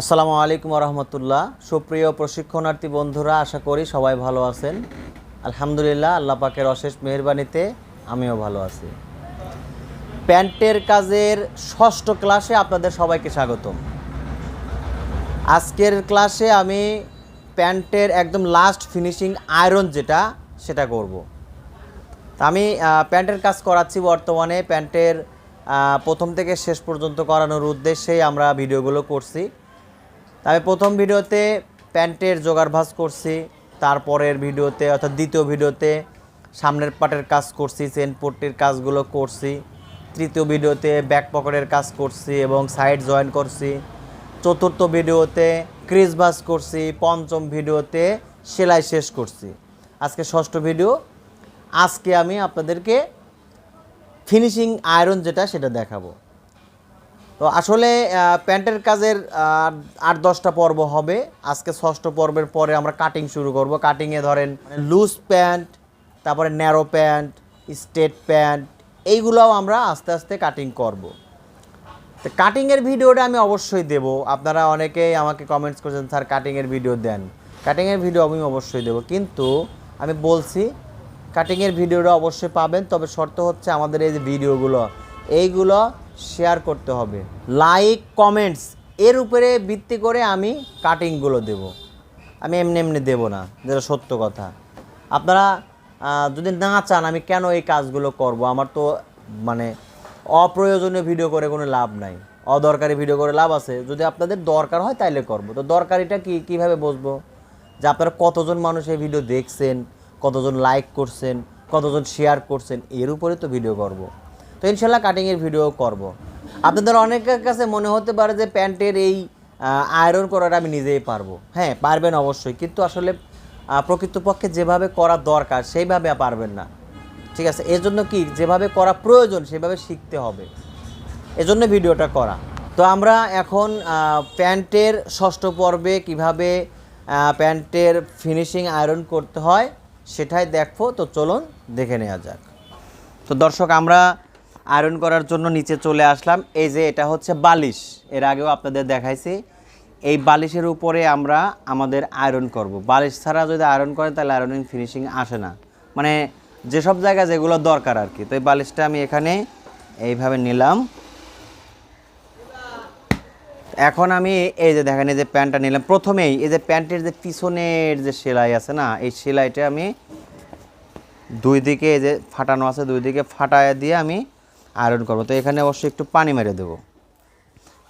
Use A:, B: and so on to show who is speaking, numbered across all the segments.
A: আসসালামু আলাইকুম রহমতুল্লাহ সুপ্রিয় প্রশিক্ষণার্থী বন্ধুরা, আশা করি সবাই ভালো আছেন। আলহামদুলিল্লাহ, আল্লাহ পাকের অশেষ মেহরবানিতে আমিও ভালো আছি। প্যান্টের কাজের ষষ্ঠ ক্লাসে আপনাদের সবাইকে স্বাগতম। আজকের ক্লাসে আমি প্যান্টের একদম লাস্ট ফিনিশিং আয়রন যেটা, সেটা করব। আমি প্যান্টের কাজ করাচ্ছি বর্তমানে। প্যান্টের প্রথম থেকে শেষ পর্যন্ত করানোর উদ্দেশ্যেই আমরা ভিডিওগুলো করছি। আমি প্রথম ভিডিওতে প্যান্টের জোগাড় ভাঁজ করছি, তারপরের ভিডিওতে অর্থাৎ দ্বিতীয় ভিডিওতে সামনের পাটের কাজ করছি চেন পট্টির কাজগুলো করছি, তৃতীয় ভিডিওতে ব্যাক পকেটের কাজ করছি এবং সাইড জয়েন করছি, চতুর্থ ভিডিওতে ক্রিজ ভাস করছি, পঞ্চম ভিডিওতে সেলাই শেষ করছি। আজকে ষষ্ঠ ভিডিও, আজকে আমি আপনাদেরকে ফিনিশিং আয়রন যেটা সেটা দেখাবো। তো আসলে প্যান্টের কাজের আট দশটা পর্ব হবে। আজকে ষষ্ঠ পর্বের পরে আমরা কাটিং শুরু করব। কাটিংয়ে ধরেন লুজ প্যান্ট তারপরে ন্যারো প্যান্ট স্টেট প্যান্ট এইগুলোও আমরা আস্তে আস্তে কাটিং করব। তো কাটিংয়ের ভিডিওটা আমি অবশ্যই দেব। আপনারা অনেকেই আমাকে কমেন্টস করছেন, স্যার কাটিংয়ের ভিডিও দেন। কাটিংয়ের ভিডিও আমি অবশ্যই দেব। কিন্তু আমি বলছি কাটিংয়ের ভিডিওটা অবশ্যই পাবেন। তবে শর্ত হচ্ছে আমাদের এই যে ভিডিওগুলো এইগুলো শেয়ার করতে হবে। লাইক কমেন্টস এর উপরে ভিত্তি করে আমি কাটিংগুলো দেব। আমি এমনি এমনি দেবো না, যেটা সত্য কথা। আপনারা যদি না চান আমি কেন এই কাজগুলো করব, আমার তো মানে অপ্রয়োজনীয় ভিডিও করে কোনো লাভ নাই। অদরকারি ভিডিও করে লাভ আছে। যদি আপনাদের দরকার হয় তাইলে করব। তো দরকারিটা কি, কীভাবে বুঝব যে আপনারা কতজন মানুষ এই ভিডিও দেখছেন, কতজন লাইক করছেন, কতজন শেয়ার করছেন, এর উপরে তো ভিডিও করব। তো ইনশাল্লাহ কাটিংয়ের ভিডিও করব। আপনাদের অনেকের কাছে মনে হতে পারে যে প্যান্টের এই আয়রন করাটা আমি নিজেই পারব। হ্যাঁ পারবেন অবশ্যই, কিন্তু আসলে প্রকৃতপক্ষে যেভাবে করা দরকার সেইভাবে পারবেন না। ঠিক আছে এর জন্য কি? যেভাবে করা প্রয়োজন সেভাবে শিখতে হবে। এজন্য ভিডিওটা করা। তো আমরা এখন প্যান্টের ষষ্ঠ পর্বে কীভাবে প্যান্টের ফিনিশিং আয়রন করতে হয় সেটাই দেখব। তো চলুন দেখে নেওয়া যাক। তো দর্শক, আমরা আয়রন করার জন্য নিচে চলে আসলাম। এই যে এটা হচ্ছে বালিশ। এর আগেও আপনাদের দেখাইছি। এই বালিশের উপরে আমরা আমাদের আয়রন করব। বালিশ ছাড়া যদি আয়রন করেন, তাহলে আয়রনিং ফিনিশিং আসে না। মানে যেসব জায়গায় যেগুলো দরকার আর কি। তো এই বালিশটা আমি এখানে এইভাবে নিলাম। এখন আমি এই যে দেখেন, এই যে প্যান্টটা নিলাম। প্রথমেই এই যে প্যান্টের যে পিছনের যে সেলাই আছে না, এই সেলাইটা আমি দুই দিকে এই যে ফাটানো আছে, দুই দিকে ফাটায় দিয়ে আমি আয়রন করব। তো এখানে অবশ্যই একটু পানি মেরে দেবো।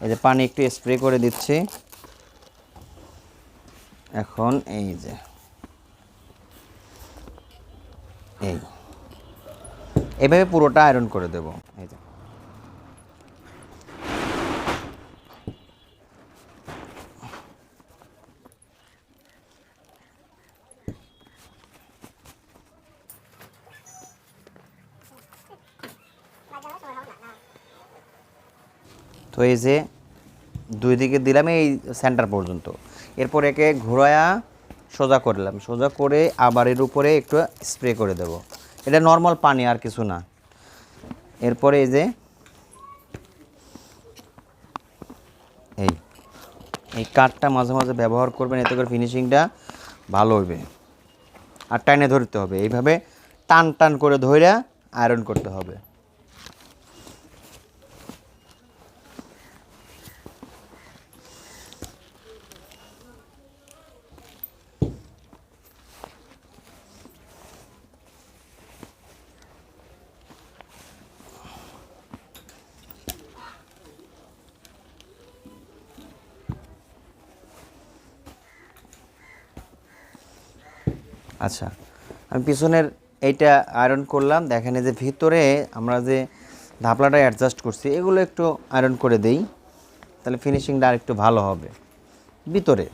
A: এই যে পানি একটু স্প্রে করে দিচ্ছি। এখন এই যে, এই। এভাবে পুরোটা আয়রন করে দেবো। এই যে। তো এই যে দুই দিকে দিলাম এই সেন্টার পর্যন্ত। এরপর একে ঘোরায়া সোজা করলাম। সোজা করে আবার এর উপরে একটু স্প্রে করে দেব। এটা নর্মাল পানি, আর কিছু না। এরপরে এই যে এই এই কাঠটা মাঝে মাঝে ব্যবহার করবেন, এতে করে ফিনিশিংটা ভালো হবে আর টাইনে ধরতে হবে। এইভাবে টান টান করে ধইরা আয়রন করতে হবে। আচ্ছা আমি পিছনের এইটা আয়রন করলাম, দেখেন এই যে ভিতরে আমরা যে ধাপলাটা অ্যাডজাস্ট করছি, এগুলো একটু আয়রন করে দেই, তাহলে ফিনিশিংটা আর একটু ভালো হবে। ভিতরে।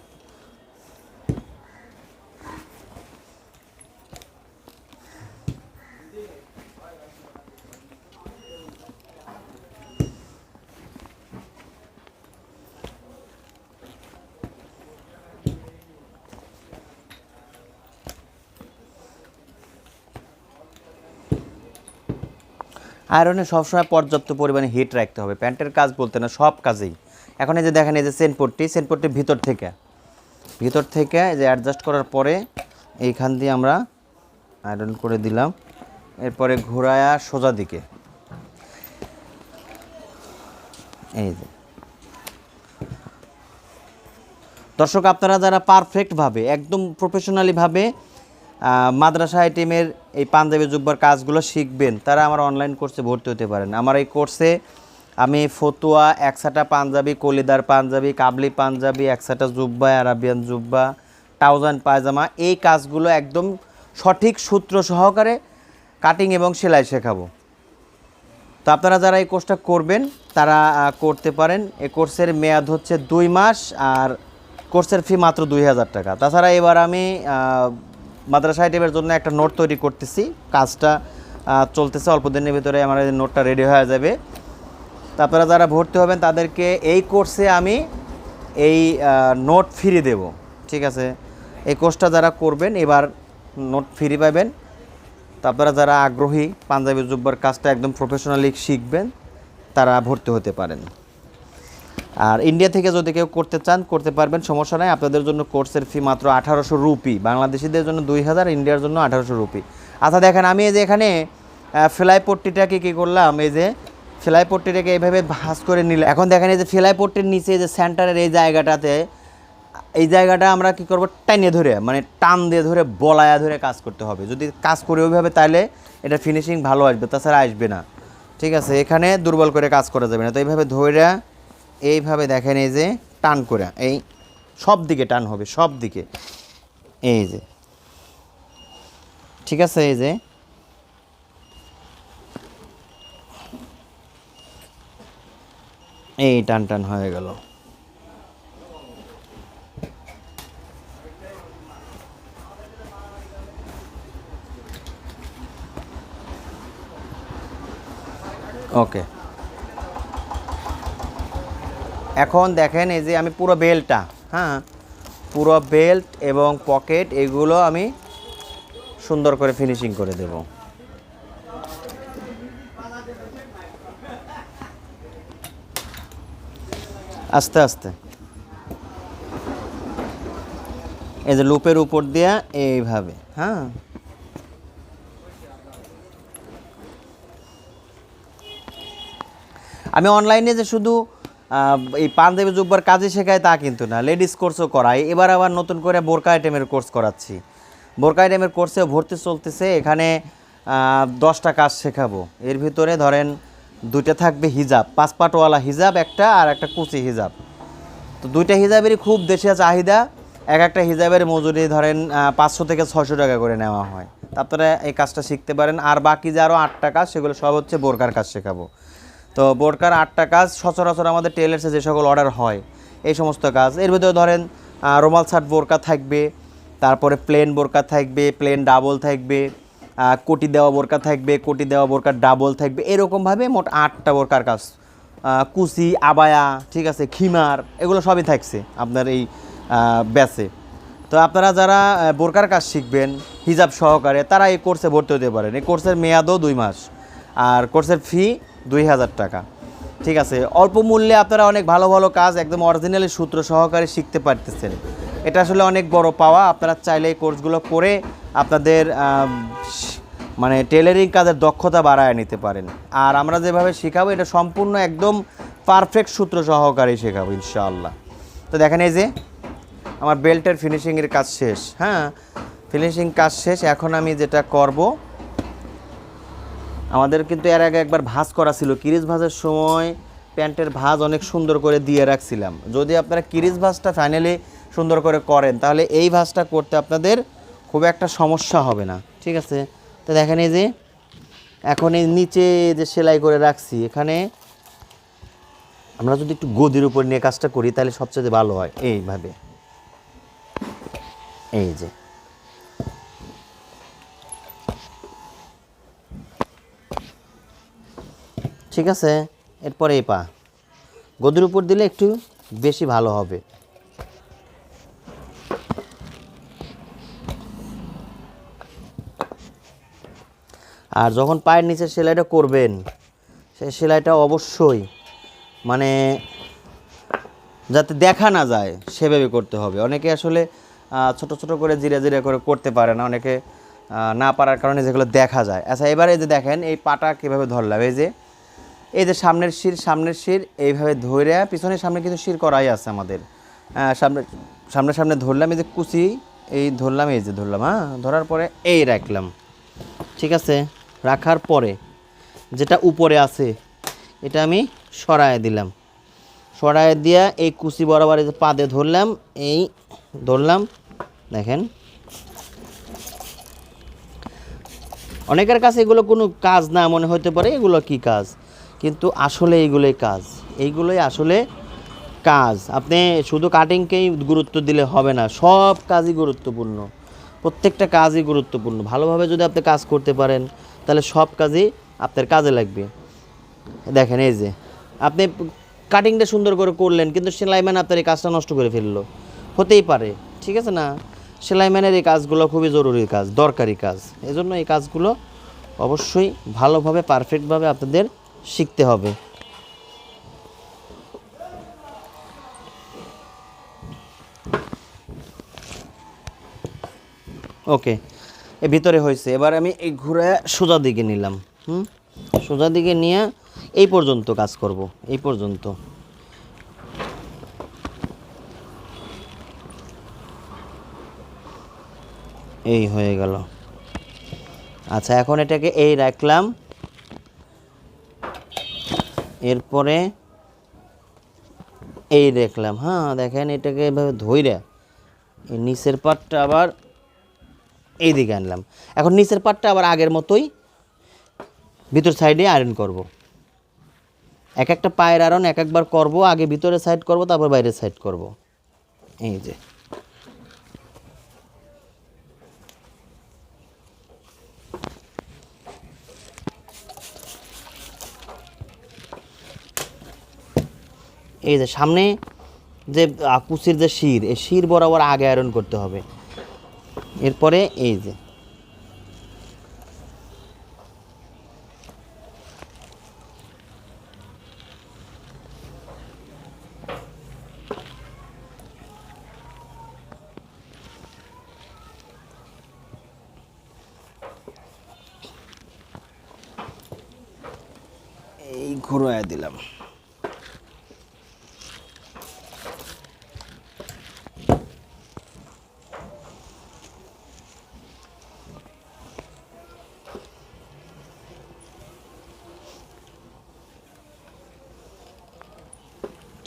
A: আয়রনে সবসময় পর্যাপ্ত পরিমাণে হিট রাখতে হবে। প্যান্টের কাজ বলতে না, সব কাজেই। এখন এই যে দেখেন, এই যে সেনপট্টি সেনপট্টির ভিতর থেকে। ভিতর থেকে এই যে অ্যাডজাস্ট করার পরে এইখান দিয়ে আমরা আয়রন করে দিলাম। এরপরে ঘোরায়া সোজা দিকে। এই যে। দর্শক, আপনারা যারা পারফেক্টভাবে একদম প্রফেশনালিভাবে মাদ্রাসা আইটেমের এই পাঞ্জাবি জুব্বার কাজগুলো শিখবেন। তারা আমার অনলাইন কোর্সে ভর্তি হতে পারেন। আমার এই কোর্সে আমি ফতুয়া একসাটা পাঞ্জাবি, কলিদার পাঞ্জাবি, কাবলি পাঞ্জাবি একসাটা জুব্বা, আরাবিয়ান জুব্বা টাউজান পায়জামা, এই কাজগুলো একদম সঠিক সূত্র সহকারে কাটিং এবং সেলাই শেখাবো। তো আপনারা যারা এই কোর্সটা করবেন, তারা করতে পারেন। এই কোর্সের মেয়াদ হচ্ছে দুই মাস আর কোর্সের ফি মাত্র দুই হাজার টাকা। তাছাড়া এবার আমি মাদ্রাসা আইটেমের জন্য একটা নোট তৈরি করতেছি। কাজটা চলতেছে। অল্প দিনের ভিতরে আমার এই নোটটা রেডি হয়ে যাবে। তারপরে যারা ভর্তি হবেন, তাদেরকে এই কোর্সে আমি এই নোট ফ্রি দেব। ঠিক আছে? এই কোর্সটা যারা করবেন, এবার নোট ফ্রি পাবেন। তারপরে যারা আগ্রহী, পাঞ্জাবি জুব্বার কাজটা একদম প্রফেশনালি শিখবেন, তারা ভর্তি হতে পারেন। আর ইন্ডিয়া থেকে যদি কেউ করতে চান, করতে পারবেন, সমস্যা নাই। আপনাদের জন্য কোর্সের ফি মাত্র আঠারোশো রুপি। বাংলাদেশিদের জন্য দুই হাজার ইন্ডিয়ার জন্য আঠারোশো রুপি। আচ্ছা দেখেন, আমি এই যে এখানে ফ্লাই পট্টিটাকে কী করলাম? এই যে ফ্লাই পট্টিটাকে এইভাবে ভাঁজ করে নিলাম। এখন দেখেন, এই যে ফ্লাই পট্টির নিচে যে সেন্টারের এই জায়গাটাতে, এই জায়গাটা আমরা কি করব? টাইনে ধরে মানে টান দিয়ে ধরে, বলায়া ধরে কাজ করতে হবে। যদি কাজ করি ওইভাবে তাহলে এটা ফিনিশিং ভালো আসবে, তাছাড়া আসবে না। ঠিক আছে, এখানে দুর্বল করে কাজ করা যাবে না। তো এইভাবে ধরে এইভাবে দেখেন এই যে টান করে, এই সব দিকে টান হবে, সব দিকে। এই যে, ঠিক আছে, এই যে। এই টান টান হয়ে গেল। ওকে। এখন দেখেন এই যে আমি পুরো বেল্টটা হ্যাঁ? পুরো বেল্ট এবং পকেট, এগুলো আমি সুন্দর করে ফিনিশিং করে দেব। আস্তে আস্তে। এই যে লুপের উপর দিয়ে এইভাবে হ্যাঁ? আমি অনলাইনে যে শুধু এই পাঞ্জাবি জুব্বার কাজে শেখায় তা কিন্তু না। লেডিস কোর্সও করাই এবার আবার নতুন করে বোরকা আইটেমের কোর্স করাচ্ছি। বোরকা আইটেমের কোর্সেও ভর্তি চলতেছে। এখানে দশটা কাজ শেখাবো। এর ভিতরে ধরেন, দুইটা থাকবে হিজাব। পাঁচ পাটওয়ালা হিজাব একটা আর একটা কুচি হিজাব। তো দুইটা হিজাবেরই খুব দেশীয় চাহিদা। এক একটা হিজাবের মজুরি ধরেন পাঁচশো থেকে ছশো টাকা করে নেওয়া হয়। তা আপনারা এই কাজটা শিখতে পারেন। আর বাকি যে আরও আটটা কাজ, সেগুলো সব হচ্ছে বোরকার কাজ শেখাবো। তো বোরকার আটটা কাজ সচরাচর আমাদের টেলার্সে যে সকল অর্ডার হয়, এই সমস্ত কাজ। এর ভিতরে ধরেন রুমাল শার্ট বোরকা থাকবে, তারপরে প্লেন বোরকা থাকবে প্লেন ডাবল থাকবে কোটি দেওয়া বোরকা থাকবে, কোটি দেওয়া বোরকার ডাবল থাকবে, এরকমভাবে মোট আটটা বোরকার কাজ। কুচি, আবায়া, ঠিক আছে, খিমার, এগুলো সবই থাকছে আপনার এই ব্যাচে তো আপনারা যারা বোরকার কাজ শিখবেন, হিজাব সহকারে, তারা এই কোর্সে ভর্তি হতে পারেন। এই কোর্সের মেয়াদও দুই মাস। আর কোর্সের ফি দুই হাজার টাকা। ঠিক আছে, অল্প মূল্যে আপনারা অনেক ভালো ভালো কাজ একদম অরিজিনালি সূত্র সহকারে শিখতে পারতেছেন। এটা আসলে অনেক বড় পাওয়া, আপনারা চাইলে এই কোর্সগুলো করে আপনাদের মানে টেলারিং কাজের দক্ষতা বাড়ায় নিতে পারেন। আর আমরা যেভাবে শেখাবো, এটা সম্পূর্ণ একদম পারফেক্ট সূত্র সহকারে শেখাবো, ইনশাআল্লাহ। তো দেখেন এই যে, আমার বেল্টের ফিনিশিংয়ের কাজ শেষ হ্যাঁ? ফিনিশিং কাজ শেষ, এখন আমি যেটা করব আমাদের কিন্তু এর আগে একবার ভাঁজ করা ছিল। কিরিজ ভাঁজের সময় প্যান্টের ভাঁজ অনেক সুন্দর করে দিয়ে রাখছিলাম। যদি আপনারা কিরিজ ভাঁজটা ফাইনালি সুন্দর করে করেন, তাহলে এই ভাঁজটা করতে আপনাদের খুব একটা সমস্যা হবে না। ঠিক আছে? তো দেখেন এই যে, এখন এই নিচে যে সেলাই করে রাখছি, এখানে আমরা যদি একটু গদির উপর নিয়ে কাজটা করি, তাহলে সবচেয়ে ভালো হয়। এইভাবে। এই যে। ঠিক আছে? এরপরে এই পা। গদির উপর দিলে একটু বেশি ভালো হবে। আর যখন পায়ের নিচে সেলাইটা করবেন সেই সেলাইটা অবশ্যই মানে যাতে দেখা না যায়, সেভাবে করতে হবে। অনেকে আসলে ছোট ছোট করে জিরা জিরা করে করতে পারে না। অনেকে না পারার কারণে যেগুলো দেখা যায়। আচ্ছা এবারে যে দেখেন, এই পাটা কীভাবে ধরলাম? এই যে এই যে সামনের শির সামনের শির, এইভাবে ধরে পিছনের সামনে কিন্তু শির করাই আছে আমাদের। সামনে সামনে সামনে ধরলাম, এই যে কুচি, এই ধরলাম, এই যে ধরলাম হ্যাঁ? ধরার পরে এই রাখলাম। ঠিক আছে? রাখার পরে যেটা উপরে আছে, এটা আমি সরায় দিলাম। সরায় দিয়া এই কুচি বরাবর এই যে পাদে ধরলাম, এই ধরলাম, দেখেন। অনেকের কাছে এগুলো কোনো কাজ না, মনে হতে পারে এগুলো কি কাজ? কিন্তু আসলে এইগুলোই কাজ। এইগুলোই আসলে কাজ। আপনি শুধু কাটিংকেই গুরুত্ব দিলে হবে না, সব কাজই গুরুত্বপূর্ণ। প্রত্যেকটা কাজই গুরুত্বপূর্ণ। ভালোভাবে যদি আপনি কাজ করতে পারেন, তাহলে সব কাজই আপনার কাজে লাগবে। দেখেন এই যে, আপনি কাটিংটা সুন্দর করে করলেন, কিন্তু সেলাইম্যান আপনার এই কাজটা নষ্ট করে ফেলল। হতেই পারে, ঠিক আছে না? সেলাইম্যানের এই কাজগুলো খুবই জরুরি কাজ, দরকারি কাজ। এজন্য এই কাজগুলো অবশ্যই ভালোভাবে পারফেক্টভাবে আপনাদের শিখতে হবে। ওকে, এ ভিতরে হয়েছে। এবার আমি এই ঘুরে সোজা দিকে নিলাম, হুম? সোজা দিকে নিয়ে এই পর্যন্ত কাজ করব, এই পর্যন্ত। এই হয়ে গেল। আচ্ছা এখন এটাকে এই রাখলাম। এরপরে এই দেখলাম হ্যাঁ দেখেন এটাকে এভাবে ধইরা এই নিচের পাটটা আবার এই দিকে আনলাম। এখন নিচের পাটটা আবার আগের মতোই ভিতর সাইডে আয়রন করব। এক একটা পায়ের আয়রন এক একবার করব, আগে ভিতরে সাইড করব, তারপর বাইরে সাইড করব। এই যে। এই যে সামনে যে কুচির যে শির, এই শির বরাবর আগে আয়রন করতে হবে। এরপরে এই যে। এই ঘুরায় দিলাম।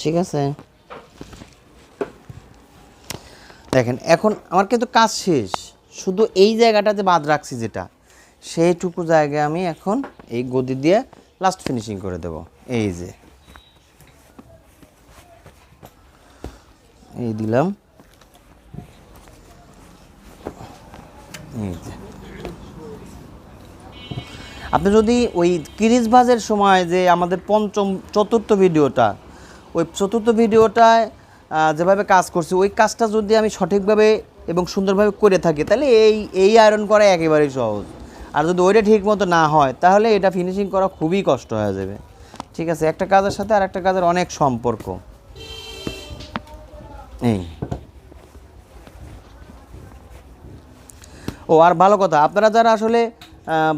A: ঠিক আছে? দেখেন, এখন আমার কিন্তু কাজ শেষ। শুধু এই জায়গাটাতে বাদ রাখছি যেটা, সেইটুকু জায়গায় আমি এখন এই গদি দিয়ে লাস্ট ফিনিশিং করে দেব। এই যে। এই দিলাম। এই যে। আপনি যদি ওই কিরিজ ভাজের সময় যে আমাদের পঞ্চম, চতুর্থ ভিডিওটা ওই চতুর্থ ভিডিওটায় যেভাবে কাজ করছি, ওই কাজটা যদি আমি সঠিকভাবে এবং সুন্দরভাবে করে থাকি, তাহলে এই এই আয়রন করা একেবারেই সহজ। আর যদি ওইটা ঠিক মতো না হয়, তাহলে এটা ফিনিশিং করা খুবই কষ্ট হয়ে যাবে। ঠিক আছে, একটা কাজের সাথে আর একটা কাজের অনেক সম্পর্ক। এই। ও, আর ভালো কথা, আপনারা যারা আসলে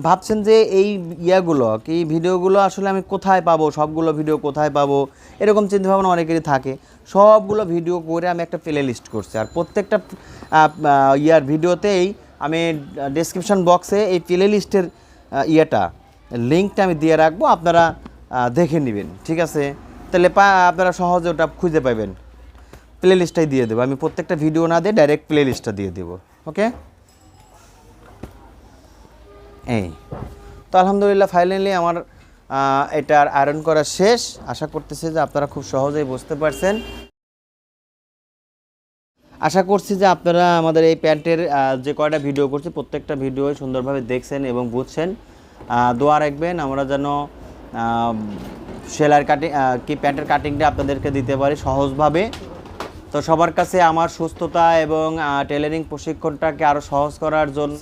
A: ভাবছেন যে এই ইয়াগুলো কি ভিডিওগুলো আসলে আমি কোথায় পাবো? সবগুলো ভিডিও কোথায় পাবো? এরকম চিন্তাভাবনা অনেকেরই থাকে। সবগুলো ভিডিও করে আমি একটা প্লে লিস্ট করছি। আর প্রত্যেকটা ইয়ার ভিডিওতেই আমি ডেসক্রিপশন বক্সে এই প্লে লিস্টের ইয়েটা লিঙ্কটা আমি দিয়ে রাখব। আপনারা দেখে নেবেন। ঠিক আছে? তাহলে পা, আপনারা সহজে ওটা খুঁজে পাবেন। প্লে লিস্টটাই দিয়ে দেবো। আমি প্রত্যেকটা ভিডিও না দিয়ে ডাইরেক্ট প্লে লিস্টটা দিয়ে দেবো। ওকে এই। তো আলহামদুলিল্লাহ ফাইনালি আমার এটার আয়রন করা শেষ। আশা করতেছি যে আপনারা খুব সহজেই বুঝতে পারছেন। আশা করছি যে আপনারা আমাদের এই প্যান্টের যে কয়টা ভিডিও করছি, প্রত্যেকটা ভিডিও সুন্দরভাবে দেখছেন এবং বুঝছেন। দোয়া রাখবেন, আমরা যেন সেলার কাটিং কি প্যান্টের কাটিংটা আপনাদেরকে দিতে পারি সহজভাবে। তো সবার কাছে আমার সুস্থতা এবং টেলারিং প্রশিক্ষণটাকে আরও সহজ করার জন্য